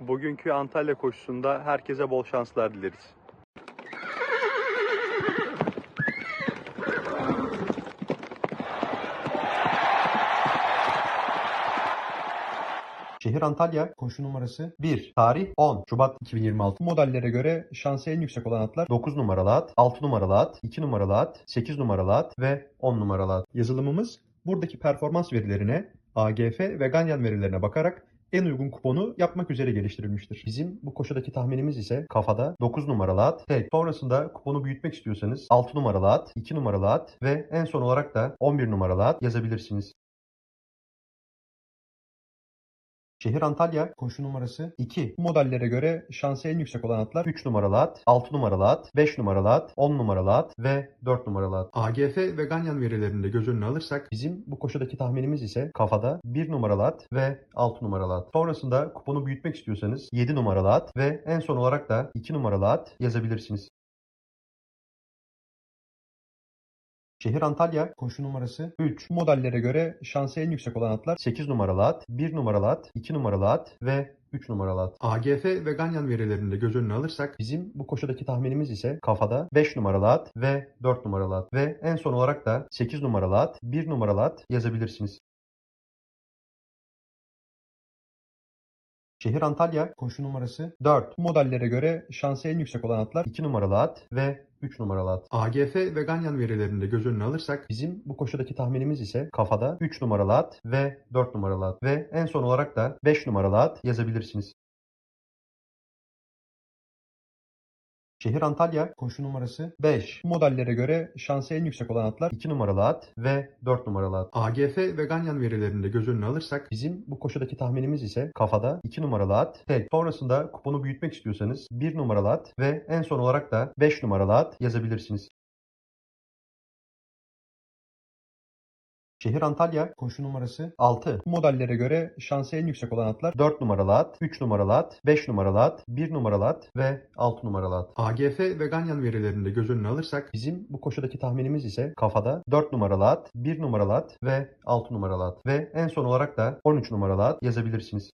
Bugünkü Antalya koşusunda herkese bol şanslar dileriz. Şehir Antalya koşu numarası 1. Tarih 10 Şubat 2026. Modellere göre şansı en yüksek olan atlar 9 numaralı at, 6 numaralı at, 2 numaralı at, 8 numaralı at ve 10 numaralı at. Yazılımımız buradaki performans verilerine, AGF ve Ganyan verilerine bakarak en uygun kuponu yapmak üzere geliştirilmiştir. Bizim bu koşudaki tahminimiz ise kafada 9 numaralı at, tek. Sonrasında kuponu büyütmek istiyorsanız 6 numaralı at, 2 numaralı at ve en son olarak da 11 numaralı at yazabilirsiniz. Şehir Antalya koşu numarası 2. Bu modellere göre şansı en yüksek olan atlar 3 numaralı at, 6 numaralı at, 5 numaralı at, 10 numaralı at ve 4 numaralı at. AGF ve Ganyan verilerini de göz önüne alırsak bizim bu koşudaki tahminimiz ise kafada 1 numaralı at ve 6 numaralı at. Sonrasında kuponu büyütmek istiyorsanız 7 numaralı at ve en son olarak da 2 numaralı at yazabilirsiniz. Şehir Antalya koşu numarası 3. Bu modellere göre şansı en yüksek olan atlar 8 numaralı at, 1 numaralı at, 2 numaralı at ve 3 numaralı at. AGF ve Ganyan verilerini de göz önüne alırsak bizim bu koşudaki tahminimiz ise kafada 5 numaralı at ve 4 numaralı at ve en son olarak da 8 numaralı at, 1 numaralı at yazabilirsiniz. Şehir Antalya koşu numarası 4. Bu modellere göre şansı en yüksek olan atlar 2 numaralı at ve 3 numaralı at. AGF ve Ganyan verilerini de göz önüne alırsak bizim bu koşudaki tahminimiz ise kafada 3 numaralı at ve 4 numaralı at ve en son olarak da 5 numaralı at yazabilirsiniz. Şehir Antalya koşu numarası 5. Bu modellere göre şansı en yüksek olan atlar 2 numaralı at ve 4 numaralı at. AGF ve Ganyan verilerini de göz önüne alırsak bizim bu koşudaki tahminimiz ise kafada 2 numaralı at, tek. Sonrasında kuponu büyütmek istiyorsanız 1 numaralı at ve en son olarak da 5 numaralı at yazabilirsiniz. Şehir Antalya koşu numarası 6. Bu modellere göre şansı en yüksek olan atlar 4 numaralı at, 3 numaralı at, 5 numaralı at, 1 numaralı at ve 6 numaralı at. AGF ve Ganyan verilerini de göz önüne alırsak bizim bu koşudaki tahminimiz ise kafada 4 numaralı at, 1 numaralı at ve 6 numaralı at ve en son olarak da 13 numaralı at yazabilirsiniz.